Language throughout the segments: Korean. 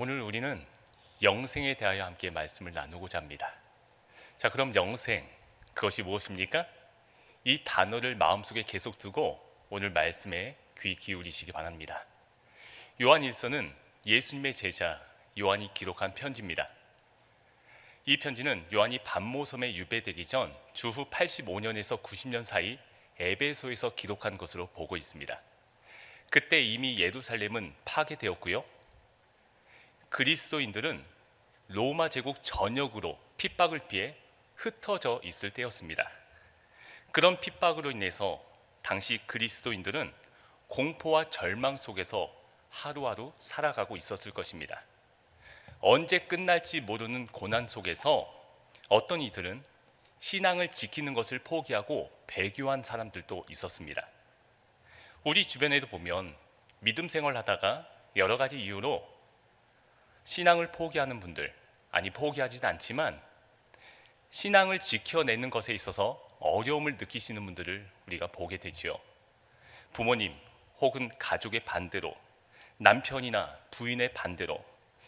오늘 우리는 영생에 대하여 함께 말씀을 나누고자 합니다. 자, 그럼 영생 그것이 무엇입니까? 이 단어를 마음속에 계속 두고 오늘 말씀에 귀 기울이시기 바랍니다. 요한 일서는 예수님의 제자 요한이 기록한 편지입니다. 이 편지는 요한이 반모섬에 유배되기 전 주후 85년에서 90년 사이 에베소에서 기록한 것으로 보고 있습니다. 그때 이미 예루살렘은 파괴되었고요. 그리스도인들은 로마 제국 전역으로 핍박을 피해 흩어져 있을 때였습니다. 그런 핍박으로 인해서 당시 그리스도인들은 공포와 절망 속에서 하루하루 살아가고 있었을 것입니다. 언제 끝날지 모르는 고난 속에서 어떤 이들은 신앙을 지키는 것을 포기하고 배교한 사람들도 있었습니다. 우리 주변에도 보면 믿음 생활 하다가 여러 가지 이유로 신앙을 포기하는 분들, 아니 포기하지는 않지만 신앙을 지켜내는 것에 있어서 어려움을 느끼시는 분들을 우리가 보게 되지요. 부모님 혹은 가족의 반대로 남편이나 부인의 반대로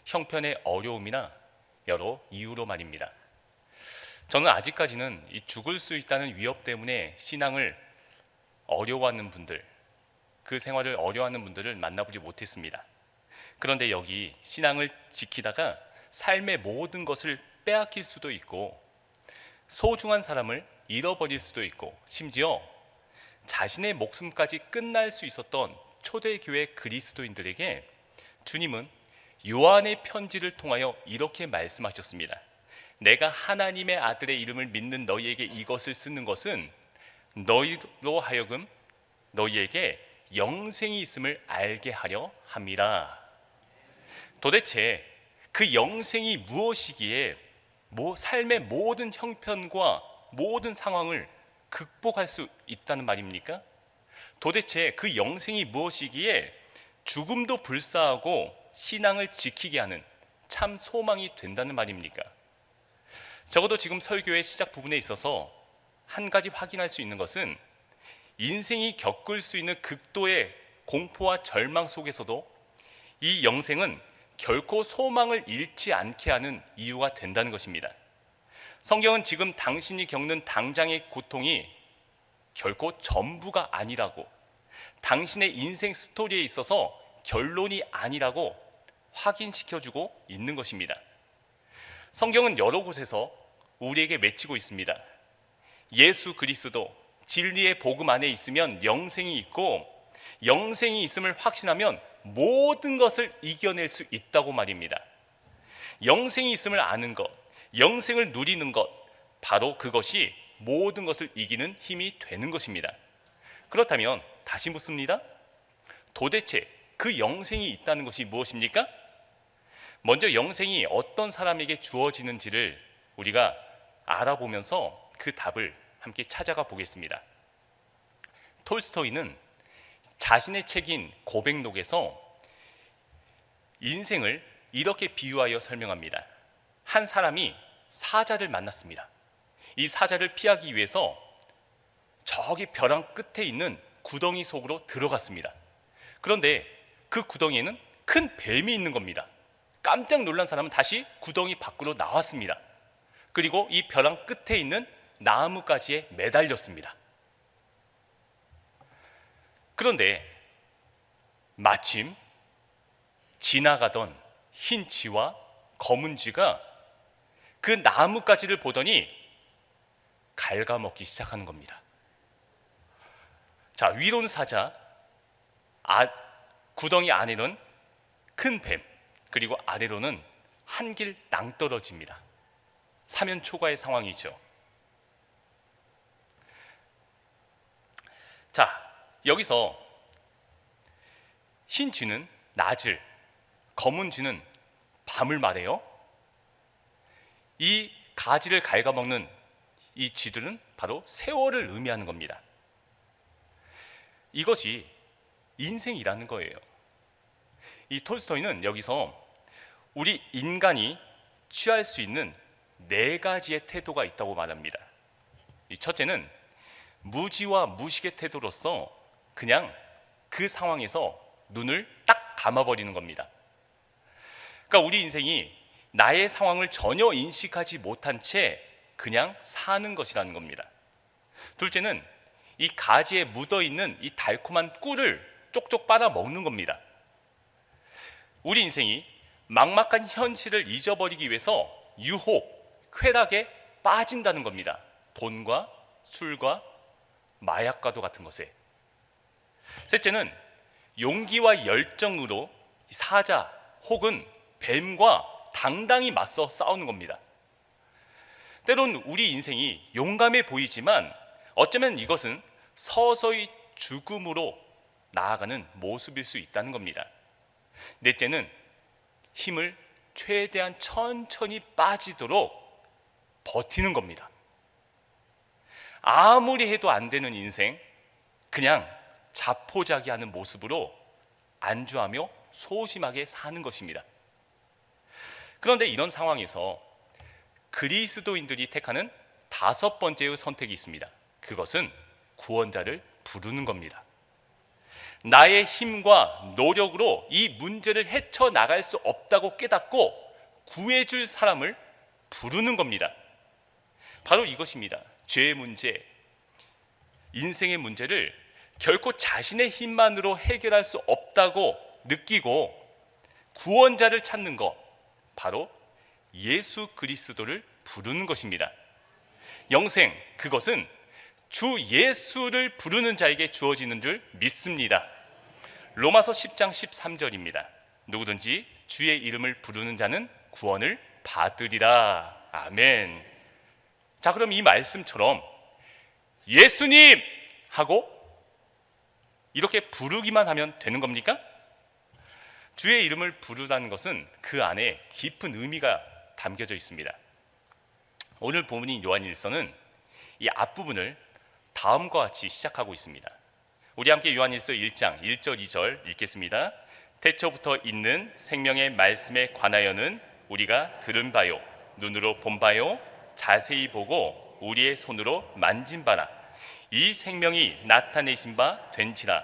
형편의 어려움이나 여러 이유로 말입니다. 저는 아직까지는 이 죽을 수 있다는 위협 때문에 신앙을 어려워하는 분들, 그 생활을 어려워하는 분들을 만나보지 못했습니다. 그런데 여기 신앙을 지키다가 삶의 모든 것을 빼앗길 수도 있고 소중한 사람을 잃어버릴 수도 있고 심지어 자신의 목숨까지 끝날 수 있었던 초대교회 그리스도인들에게 주님은 요한의 편지를 통하여 이렇게 말씀하셨습니다. 내가 하나님의 아들의 이름을 믿는 너희에게 이것을 쓰는 것은 너희로 하여금 너희에게 영생이 있음을 알게 하려 함이라. 도대체 그 영생이 무엇이기에 뭐 삶의 모든 형편과 모든 상황을 극복할 수 있다는 말입니까? 도대체 그 영생이 무엇이기에 죽음도 불사하고 신앙을 지키게 하는 참 소망이 된다는 말입니까? 적어도 지금 설교의 시작 부분에 있어서 한 가지 확인할 수 있는 것은 인생이 겪을 수 있는 극도의 공포와 절망 속에서도 이 영생은 결코 소망을 잃지 않게 하는 이유가 된다는 것입니다. 성경은 지금 당신이 겪는 당장의 고통이 결코 전부가 아니라고 당신의 인생 스토리에 있어서 결론이 아니라고 확인시켜주고 있는 것입니다. 성경은 여러 곳에서 우리에게 맺히고 있습니다. 예수 그리스도 진리의 복음 안에 있으면 영생이 있고 영생이 있음을 확신하면 모든 것을 이겨낼 수 있다고 말입니다. 영생이 있음을 아는 것, 영생을 누리는 것, 바로 그것이 모든 것을 이기는 힘이 되는 것입니다. 그렇다면 다시 묻습니다. 도대체 그 영생이 있다는 것이 무엇입니까? 먼저 영생이 어떤 사람에게 주어지는지를 우리가 알아보면서 그 답을 함께 찾아가 보겠습니다. 톨스토이는 자신의 책인 고백록에서 인생을 이렇게 비유하여 설명합니다. 한 사람이 사자를 만났습니다. 이 사자를 피하기 위해서 저기 벼랑 끝에 있는 구덩이 속으로 들어갔습니다. 그런데 그 구덩이에는 큰 뱀이 있는 겁니다. 깜짝 놀란 사람은 다시 구덩이 밖으로 나왔습니다. 그리고 이 벼랑 끝에 있는 나무가지에 매달렸습니다. 그런데 마침 지나가던 흰 쥐와 검은 쥐가 그 나뭇가지를 보더니 갉아먹기 시작하는 겁니다. 자, 위로는 사자, 아, 구덩이 안에는 큰 뱀, 그리고 아래로는 한길 낭떨어집니다. 사면 초과의 상황이죠. 자, 여기서 흰 쥐는 낮을, 검은 쥐는 밤을 말해요. 이 가지를 갉아먹는 이 쥐들은 바로 세월을 의미하는 겁니다. 이것이 인생이라는 거예요. 이 톨스토이는 여기서 우리 인간이 취할 수 있는 네 가지의 태도가 있다고 말합니다. 이 첫째는 무지와 무식의 태도로서 그냥 그 상황에서 눈을 딱 감아버리는 겁니다. 그러니까 우리 인생이 나의 상황을 전혀 인식하지 못한 채 그냥 사는 것이라는 겁니다. 둘째는 이 가지에 묻어 있는 이 달콤한 꿀을 쪽쪽 빨아 먹는 겁니다. 우리 인생이 막막한 현실을 잊어버리기 위해서 유혹, 쾌락에 빠진다는 겁니다. 돈과 술과 마약과도 같은 것에. 셋째는 용기와 열정으로 사자 혹은 뱀과 당당히 맞서 싸우는 겁니다. 때론 우리 인생이 용감해 보이지만 어쩌면 이것은 서서히 죽음으로 나아가는 모습일 수 있다는 겁니다. 넷째는 힘을 최대한 천천히 빠지도록 버티는 겁니다. 아무리 해도 안 되는 인생, 그냥 자포자기하는 모습으로 안주하며 소심하게 사는 것입니다. 그런데 이런 상황에서 그리스도인들이 택하는 다섯 번째의 선택이 있습니다. 그것은 구원자를 부르는 겁니다. 나의 힘과 노력으로 이 문제를 헤쳐 나갈 수 없다고 깨닫고 구해줄 사람을 부르는 겁니다. 바로 이것입니다. 죄의 문제, 인생의 문제를 결코 자신의 힘만으로 해결할 수 없다고 느끼고 구원자를 찾는 것, 바로 예수 그리스도를 부르는 것입니다. 영생, 그것은 주 예수를 부르는 자에게 주어지는 줄 믿습니다. 로마서 10장 13절입니다. 누구든지 주의 이름을 부르는 자는 구원을 받으리라. 아멘. 자, 그럼 이 말씀처럼 예수님 하고 이렇게 부르기만 하면 되는 겁니까? 주의 이름을 부르다는 것은 그 안에 깊은 의미가 담겨져 있습니다. 오늘 본문인 요한일서는 이 앞부분을 다음과 같이 시작하고 있습니다. 우리 함께 요한일서 1장 1절 2절 읽겠습니다. 태초부터 있는 생명의 말씀에 관하여는 우리가 들은 바요 눈으로 본 바요 자세히 보고 우리의 손으로 만진 바라 이 생명이 나타내신 바 된지라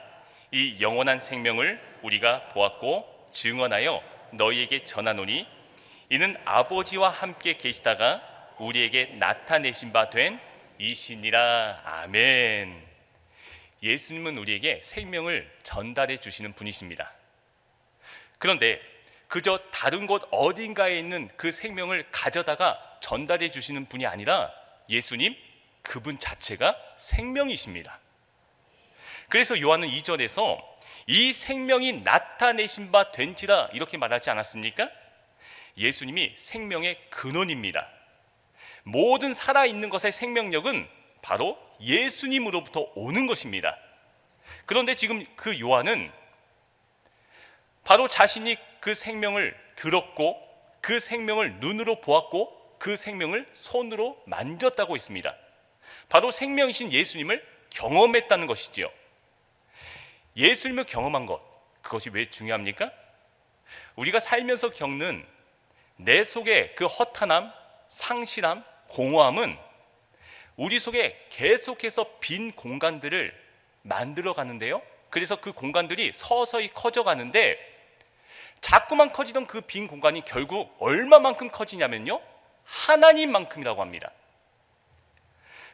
이 영원한 생명을 우리가 보았고 증언하여 너희에게 전하노니 이는 아버지와 함께 계시다가 우리에게 나타내신 바 된 이신이라 아멘. 예수님은 우리에게 생명을 전달해 주시는 분이십니다. 그런데 그저 다른 곳 어딘가에 있는 그 생명을 가져다가 전달해 주시는 분이 아니라 예수님 그분 자체가 생명이십니다. 그래서 요한은 2절에서 이 생명이 나타내신 바 된지라 이렇게 말하지 않았습니까? 예수님이 생명의 근원입니다. 모든 살아있는 것의 생명력은 바로 예수님으로부터 오는 것입니다. 그런데 지금 그 요한은 바로 자신이 그 생명을 들었고 그 생명을 눈으로 보았고 그 생명을 손으로 만졌다고 했습니다. 바로 생명이신 예수님을 경험했다는 것이지요. 예수님을 경험한 것, 그것이 왜 중요합니까? 우리가 살면서 겪는 내 속의 그 허탄함, 상실함, 공허함은 우리 속에 계속해서 빈 공간들을 만들어 가는데요. 그래서 그 공간들이 서서히 커져 가는데 자꾸만 커지던 그 빈 공간이 결국 얼마만큼 커지냐면요. 하나님만큼이라고 합니다.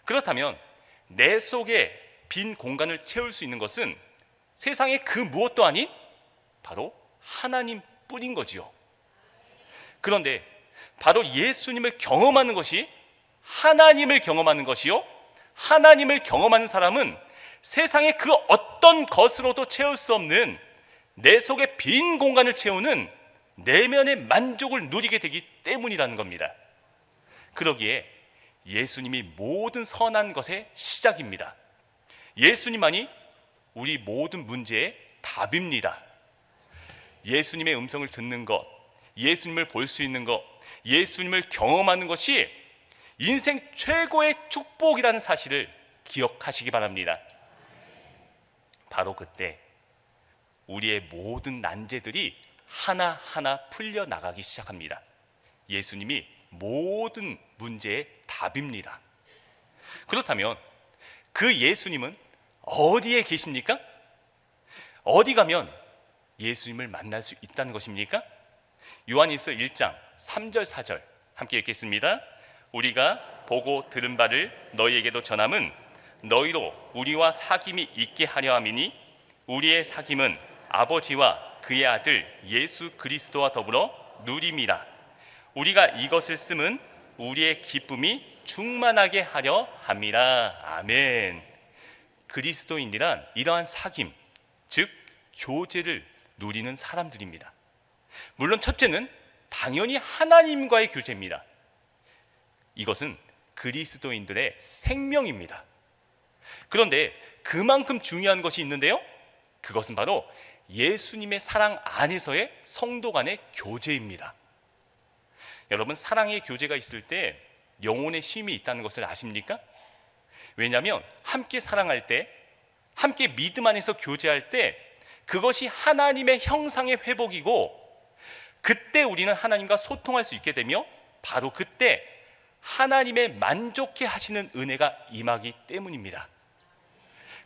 그렇다면 내 속에 빈 공간을 채울 수 있는 것은 세상의 그 무엇도 아닌 바로 하나님 뿐인 거지요. 그런데 바로 예수님을 경험하는 것이 하나님을 경험하는 것이요. 하나님을 경험하는 사람은 세상의 그 어떤 것으로도 채울 수 없는 내 속의 빈 공간을 채우는 내면의 만족을 누리게 되기 때문이라는 겁니다. 그러기에 예수님이 모든 선한 것의 시작입니다. 예수님만이 우리 모든 문제의 답입니다. 예수님의 음성을 듣는 것, 예수님을 볼 수 있는 것, 예수님을 경험하는 것이 인생 최고의 축복이라는 사실을 기억하시기 바랍니다. 바로 그때 우리의 모든 난제들이 하나하나 풀려 나가기 시작합니다. 예수님이 모든 문제의 답입니다. 그렇다면 그 예수님은 어디에 계십니까? 어디 가면 예수님을 만날 수 있다는 것입니까? 요한일서 1장 3절 4절 함께 읽겠습니다. 우리가 보고 들은 바를 너희에게도 전함은 너희로 우리와 사귐이 있게 하려 함이니 우리의 사귐은 아버지와 그의 아들 예수 그리스도와 더불어 누림이라 우리가 이것을 쓰면 우리의 기쁨이 충만하게 하려 함이라 아멘. 그리스도인이란 이러한 사귐 즉 교제를 누리는 사람들입니다. 물론 첫째는 당연히 하나님과의 교제입니다. 이것은 그리스도인들의 생명입니다. 그런데 그만큼 중요한 것이 있는데요? 그것은 바로 예수님의 사랑 안에서의 성도 간의 교제입니다. 여러분, 사랑의 교제가 있을 때 영혼의 쉼이 있다는 것을 아십니까? 왜냐하면 함께 사랑할 때, 함께 믿음 안에서 교제할 때 그것이 하나님의 형상의 회복이고 그때 우리는 하나님과 소통할 수 있게 되며 바로 그때 하나님의 만족해 하시는 은혜가 임하기 때문입니다.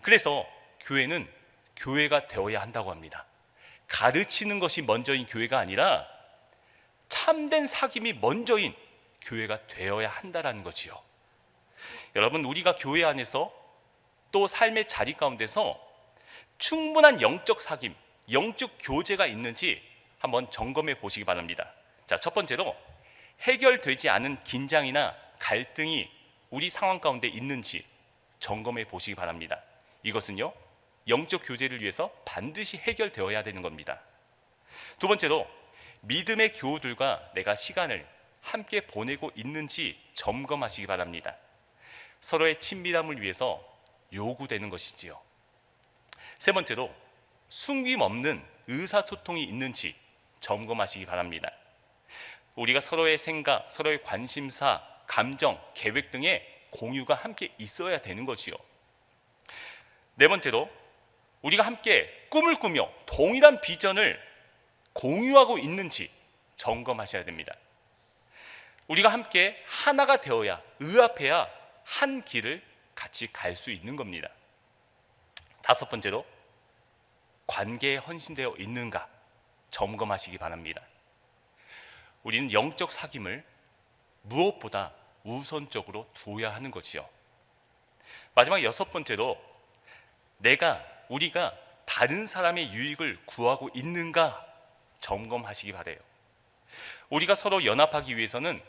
그래서 교회는 교회가 되어야 한다고 합니다. 가르치는 것이 먼저인 교회가 아니라 참된 사귐이 먼저인 교회가 되어야 한다라는 거지요. 여러분 우리가 교회 안에서 또 삶의 자리 가운데서 충분한 영적 사귐, 영적 교제가 있는지 한번 점검해 보시기 바랍니다. 자, 첫 번째로 해결되지 않은 긴장이나 갈등이 우리 상황 가운데 있는지 점검해 보시기 바랍니다. 이것은요. 영적 교제를 위해서 반드시 해결되어야 되는 겁니다. 두 번째로 믿음의 교우들과 내가 시간을 함께 보내고 있는지 점검하시기 바랍니다. 서로의 친밀함을 위해서 요구되는 것이지요. 세 번째로 숨김 없는 의사소통이 있는지 점검하시기 바랍니다. 우리가 서로의 생각, 서로의 관심사, 감정, 계획 등의 공유가 함께 있어야 되는 거지요. 네 번째로 우리가 함께 꿈을 꾸며 동일한 비전을 공유하고 있는지 점검하셔야 됩니다. 우리가 함께 하나가 되어야 의합해야 한 길을 같이 갈 수 있는 겁니다. 다섯 번째로 관계에 헌신되어 있는가 점검하시기 바랍니다. 우리는 영적 사귐을 무엇보다 우선적으로 두어야 하는 것이요. 마지막 여섯 번째로 내가 우리가 다른 사람의 유익을 구하고 있는가 점검하시기 바래요. 우리가 서로 연합하기 위해서는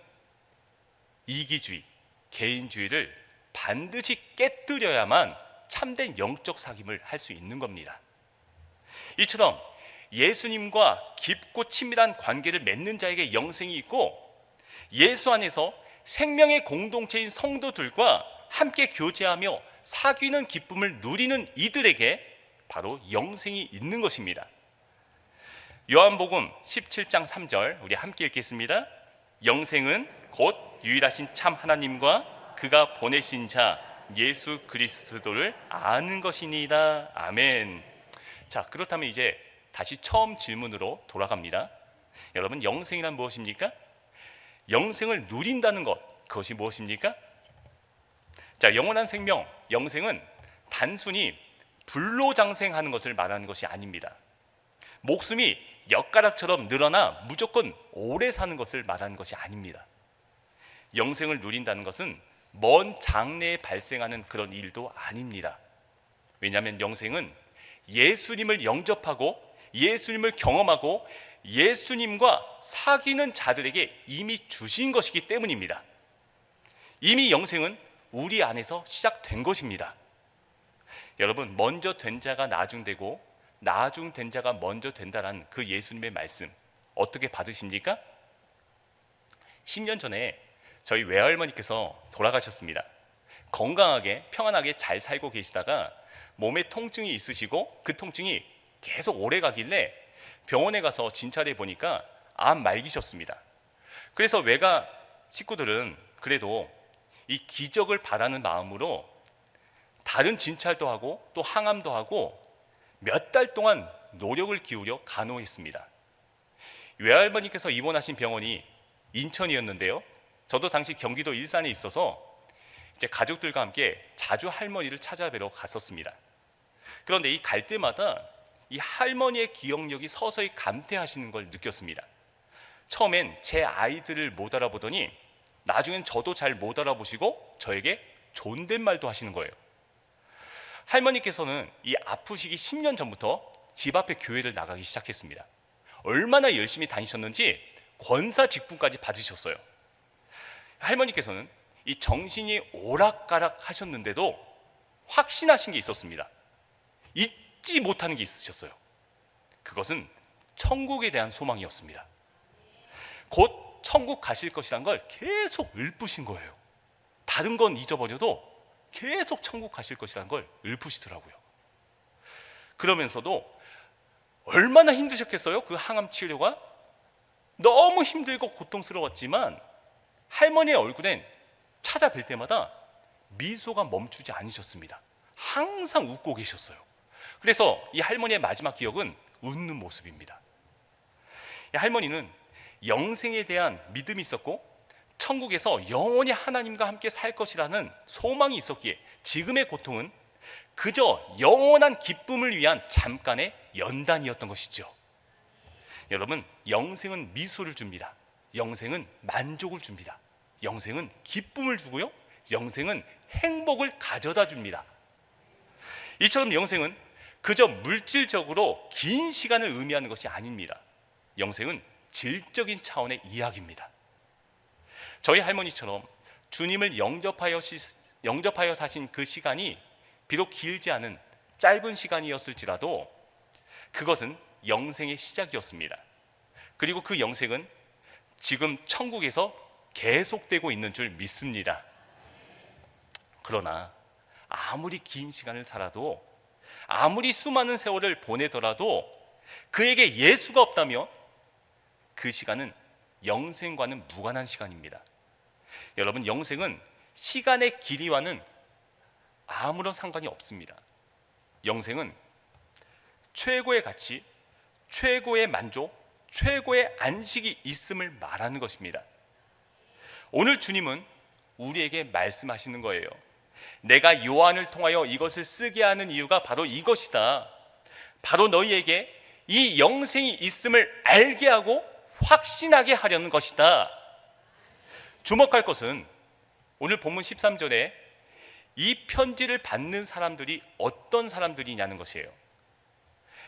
이기주의, 개인주의를 반드시 깨뜨려야만 참된 영적 사귐을 할 수 있는 겁니다. 이처럼 예수님과 깊고 친밀한 관계를 맺는 자에게 영생이 있고 예수 안에서 생명의 공동체인 성도들과 함께 교제하며 사귀는 기쁨을 누리는 이들에게 바로 영생이 있는 것입니다. 요한복음 17장 3절 우리 함께 읽겠습니다. 영생은 곧 유일하신 참 하나님과 그가 보내신 자 예수 그리스도를 아는 것이니이다. 아멘. 자, 그렇다면 이제 다시 처음 질문으로 돌아갑니다. 여러분, 영생이란 무엇입니까? 영생을 누린다는 것, 그것이 무엇입니까? 자, 영원한 생명, 영생은 단순히 불로장생하는 것을 말하는 것이 아닙니다. 목숨이 엿가락처럼 늘어나 무조건 오래 사는 것을 말하는 것이 아닙니다. 영생을 누린다는 것은 먼 장래에 발생하는 그런 일도 아닙니다. 왜냐하면 영생은 예수님을 영접하고 예수님을 경험하고 예수님과 사귀는 자들에게 이미 주신 것이기 때문입니다. 이미 영생은 우리 안에서 시작된 것입니다. 여러분 먼저 된 자가 나중되고 나중 된 자가 먼저 된다라는 그 예수님의 말씀 어떻게 받으십니까? 10년 전에 저희 외할머니께서 돌아가셨습니다. 건강하게 평안하게 잘 살고 계시다가 몸에 통증이 있으시고 그 통증이 계속 오래 가길래 병원에 가서 진찰해 보니까 암 말기셨습니다. 그래서 외가 식구들은 그래도 이 기적을 바라는 마음으로 다른 진찰도 하고 또 항암도 하고 몇 달 동안 노력을 기울여 간호했습니다. 외할머니께서 입원하신 병원이 인천이었는데요. 저도 당시 경기도 일산에 있어서 이제 가족들과 함께 자주 할머니를 찾아뵈러 갔었습니다. 그런데 이 갈 때마다 이 할머니의 기억력이 서서히 감퇴하시는 걸 느꼈습니다. 처음엔 제 아이들을 못 알아보더니 나중엔 저도 잘 못 알아보시고 저에게 존댓말도 하시는 거예요. 할머니께서는 이 아프시기 10년 전부터 집 앞에 교회를 나가기 시작했습니다. 얼마나 열심히 다니셨는지 권사 직분까지 받으셨어요. 할머니께서는 이 정신이 오락가락 하셨는데도 확신하신 게 있었습니다. 잊지 못하는 게 있으셨어요. 그것은 천국에 대한 소망이었습니다. 곧 천국 가실 것이란 걸 계속 읊으신 거예요. 다른 건 잊어버려도 계속 천국 가실 것이란 걸 읊으시더라고요. 그러면서도 얼마나 힘드셨겠어요? 그 항암 치료가 너무 힘들고 고통스러웠지만 할머니의 얼굴엔 찾아뵐 때마다 미소가 멈추지 않으셨습니다. 항상 웃고 계셨어요. 그래서 이 할머니의 마지막 기억은 웃는 모습입니다. 이 할머니는 영생에 대한 믿음이 있었고 천국에서 영원히 하나님과 함께 살 것이라는 소망이 있었기에 지금의 고통은 그저 영원한 기쁨을 위한 잠깐의 연단이었던 것이죠. 여러분, 영생은 미소를 줍니다. 영생은 만족을 줍니다. 영생은 기쁨을 주고요. 영생은 행복을 가져다 줍니다. 이처럼 영생은 그저 물질적으로 긴 시간을 의미하는 것이 아닙니다. 영생은 질적인 차원의 이야기입니다. 저희 할머니처럼 주님을 영접하여, 시, 영접하여 사신 그 시간이 비록 길지 않은 짧은 시간이었을지라도 그것은 영생의 시작이었습니다. 그리고 그 영생은 지금 천국에서 계속되고 있는 줄 믿습니다. 그러나 아무리 긴 시간을 살아도 아무리 수많은 세월을 보내더라도 그에게 예수가 없다면 그 시간은 영생과는 무관한 시간입니다. 여러분, 영생은 시간의 길이와는 아무런 상관이 없습니다. 영생은 최고의 가치, 최고의 만족, 최고의 안식이 있음을 말하는 것입니다. 오늘 주님은 우리에게 말씀하시는 거예요. 내가 요한을 통하여 이것을 쓰게 하는 이유가 바로 이것이다. 바로 너희에게 이 영생이 있음을 알게 하고 확신하게 하려는 것이다. 주목할 것은 오늘 본문 13절에 이 편지를 받는 사람들이 어떤 사람들이냐는 것이에요.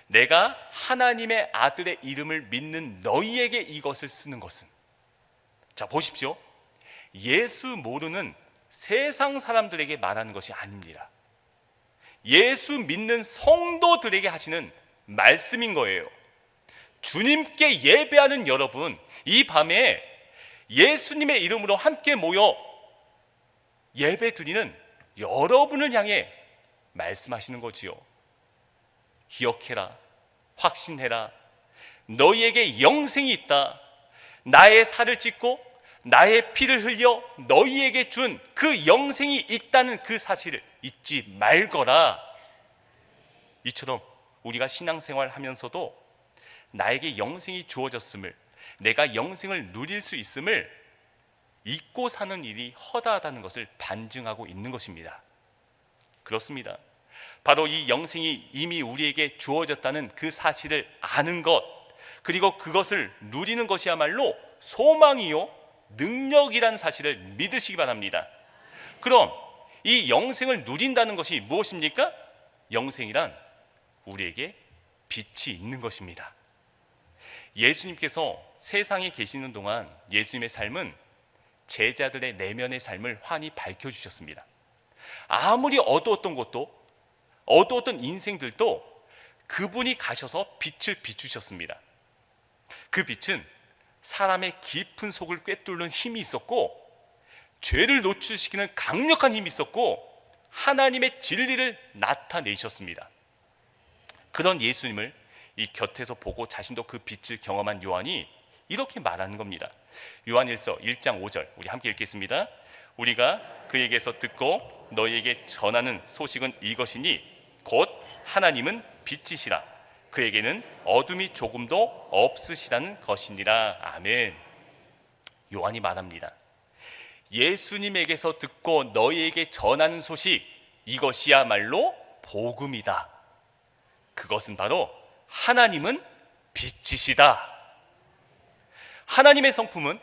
내가 하나님의 아들의 이름을 믿는 너희에게 이것을 쓰는 것은 자 보십시오. 예수 모르는 세상 사람들에게 말하는 것이 아닙니다. 예수 믿는 성도들에게 하시는 말씀인 거예요. 주님께 예배하는 여러분, 이 밤에 예수님의 이름으로 함께 모여 예배 드리는 여러분을 향해 말씀하시는 거지요. 기억해라. 확신해라. 너희에게 영생이 있다. 나의 살을 찢고 나의 피를 흘려 너희에게 준 그 영생이 있다는 그 사실을 잊지 말거라. 이처럼 우리가 신앙생활 하면서도 나에게 영생이 주어졌음을 내가 영생을 누릴 수 있음을 잊고 사는 일이 허다하다는 것을 반증하고 있는 것입니다. 그렇습니다. 바로 이 영생이 이미 우리에게 주어졌다는 그 사실을 아는 것, 그리고 그것을 누리는 것이야말로 소망이요, 능력이란 사실을 믿으시기 바랍니다. 그럼 이 영생을 누린다는 것이 무엇입니까? 영생이란 우리에게 빛이 있는 것입니다. 예수님께서 세상에 계시는 동안 예수님의 삶은 제자들의 내면의 삶을 환히 밝혀주셨습니다. 아무리 어두웠던 것도 어두웠던 인생들도 그분이 가셔서 빛을 비추셨습니다. 그 빛은 사람의 깊은 속을 꿰뚫는 힘이 있었고 죄를 노출시키는 강력한 힘이 있었고 하나님의 진리를 나타내셨습니다. 그런 예수님을 이 곁에서 보고 자신도 그 빛을 경험한 요한이 이렇게 말하는 겁니다. 요한일서 1장 5절 우리 함께 읽겠습니다. 우리가 그에게서 듣고 너희에게 전하는 소식은 이것이니 곧 하나님은 빛이시라 그에게는 어둠이 조금도 없으시다는 것이니라 아멘. 요한이 말합니다. 예수님에게서 듣고 너희에게 전하는 소식 이것이야말로 복음이다. 그것은 바로 하나님은 빛이시다. 하나님의 성품은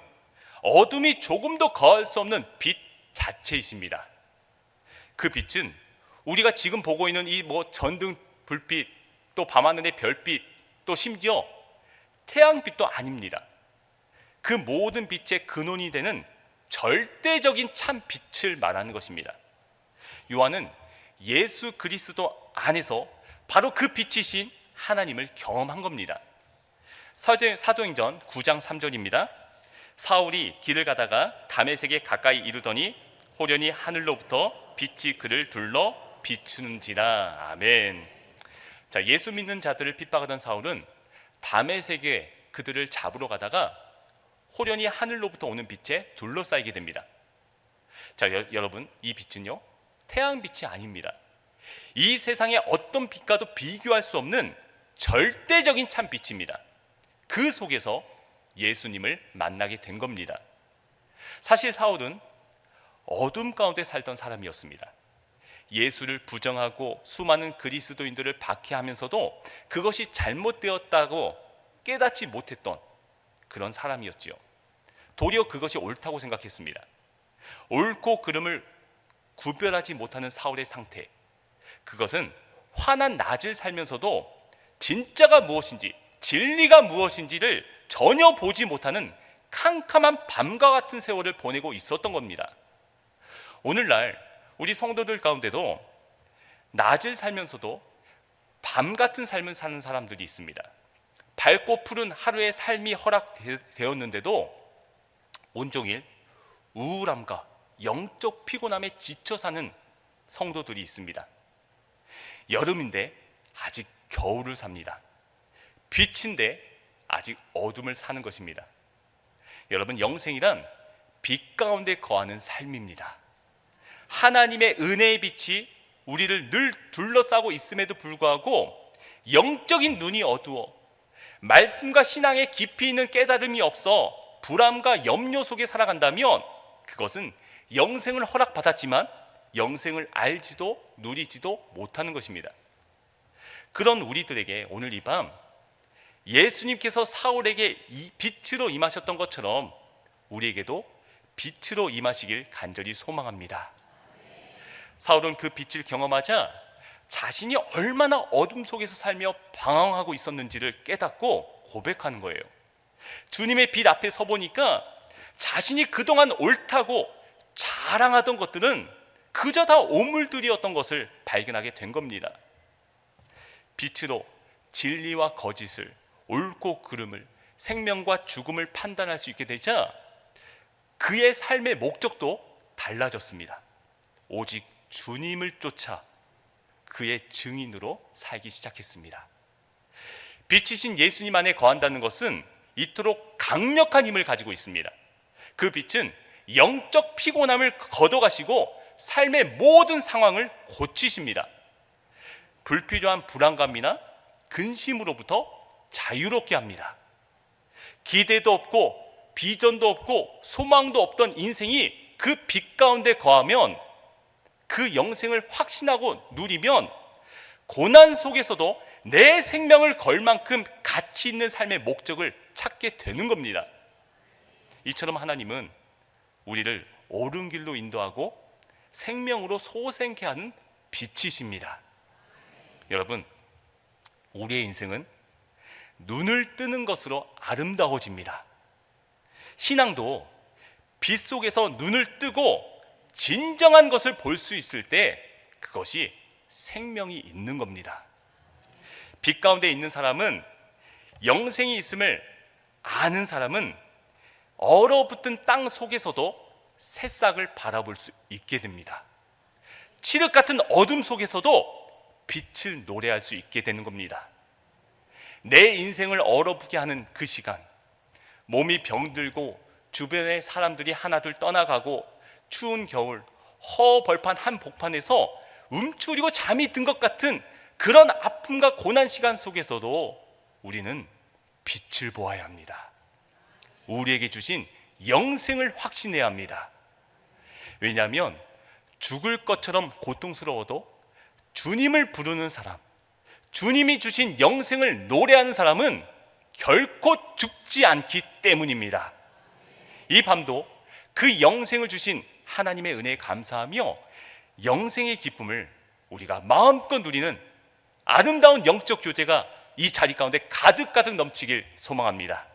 어둠이 조금도 거할 수 없는 빛 자체이십니다. 그 빛은 우리가 지금 보고 있는 이 뭐 전등 불빛, 또 밤하늘의 별빛, 또 심지어 태양빛도 아닙니다. 그 모든 빛의 근원이 되는 절대적인 참 빛을 말하는 것입니다. 요한은 예수 그리스도 안에서 바로 그 빛이신 하나님을 경험한 겁니다. 사도- 사도행전 9장 3절입니다. 사울이 길을 가다가 다메섹에 가까이 이르더니 호련히 하늘로부터 빛이 그를 둘러 비추는지라 아멘. 자 예수 믿는 자들을 핍박하던 사울은 다메섹에 그들을 잡으러 가다가 호련히 하늘로부터 오는 빛에 둘러싸이게 됩니다. 자 여, 여러분 이 빛은요 태양빛이 아닙니다. 이 세상의 어떤 빛과도 비교할 수 없는 절대적인 참 빛입니다. 그 속에서 예수님을 만나게 된 겁니다. 사실 사울은 어둠 가운데 살던 사람이었습니다. 예수를 부정하고 수많은 그리스도인들을 박해하면서도 그것이 잘못되었다고 깨닫지 못했던 그런 사람이었지요. 도리어 그것이 옳다고 생각했습니다. 옳고 그름을 구별하지 못하는 사울의 상태. 그것은 환한 낮을 살면서도 진짜가 무엇인지, 진리가 무엇인지를 전혀 보지 못하는 캄캄한 밤과 같은 세월을 보내고 있었던 겁니다. 오늘날 우리 성도들 가운데도 낮을 살면서도 밤 같은 삶을 사는 사람들이 있습니다. 밝고 푸른 하루의 삶이 허락되었는데도 온종일 우울함과 영적 피곤함에 지쳐 사는 성도들이 있습니다. 여름인데 아직 겨울을 삽니다. 빛인데 아직 어둠을 사는 것입니다. 여러분 영생이란 빛 가운데 거하는 삶입니다. 하나님의 은혜의 빛이 우리를 늘 둘러싸고 있음에도 불구하고 영적인 눈이 어두워 말씀과 신앙에 깊이 있는 깨달음이 없어 불안과 염려 속에 살아간다면 그것은 영생을 허락받았지만 영생을 알지도 누리지도 못하는 것입니다. 그런 우리들에게 오늘 이 밤 예수님께서 사울에게 이 빛으로 임하셨던 것처럼 우리에게도 빛으로 임하시길 간절히 소망합니다. 사울은 그 빛을 경험하자 자신이 얼마나 어둠 속에서 살며 방황하고 있었는지를 깨닫고 고백하는 거예요. 주님의 빛 앞에 서 보니까 자신이 그동안 옳다고 자랑하던 것들은 그저 다 오물들이었던 것을 발견하게 된 겁니다. 빛으로 진리와 거짓을 옳고 그름을 생명과 죽음을 판단할 수 있게 되자 그의 삶의 목적도 달라졌습니다. 오직 주님을 쫓아 그의 증인으로 살기 시작했습니다. 빛이신 예수님 안에 거한다는 것은 이토록 강력한 힘을 가지고 있습니다. 그 빛은 영적 피곤함을 걷어가시고 삶의 모든 상황을 고치십니다. 불필요한 불안감이나 근심으로부터 자유롭게 합니다. 기대도 없고 비전도 없고 소망도 없던 인생이 그 빛 가운데 거하면 그 영생을 확신하고 누리면 고난 속에서도 내 생명을 걸 만큼 가치 있는 삶의 목적을 찾게 되는 겁니다. 이처럼 하나님은 우리를 옳은 길로 인도하고 생명으로 소생케 하는 빛이십니다. 여러분, 우리의 인생은 눈을 뜨는 것으로 아름다워집니다. 신앙도 빛 속에서 눈을 뜨고 진정한 것을 볼 수 있을 때 그것이 생명이 있는 겁니다. 빛 가운데 있는 사람은 영생이 있음을 아는 사람은 얼어붙은 땅 속에서도 새싹을 바라볼 수 있게 됩니다. 칠흑 같은 어둠 속에서도 빛을 노래할 수 있게 되는 겁니다. 내 인생을 얼어붙게 하는 그 시간, 몸이 병들고 주변의 사람들이 하나둘 떠나가고 추운 겨울 허벌판 한 복판에서 움츠리고 잠이 든 것 같은 그런 아픔과 고난 시간 속에서도 우리는 빛을 보아야 합니다. 우리에게 주신 영생을 확신해야 합니다. 왜냐하면 죽을 것처럼 고통스러워도 주님을 부르는 사람, 주님이 주신 영생을 노래하는 사람은 결코 죽지 않기 때문입니다. 이 밤도 그 영생을 주신 하나님의 은혜에 감사하며 영생의 기쁨을 우리가 마음껏 누리는 아름다운 영적 교제가 이 자리 가운데 가득가득 넘치길 소망합니다.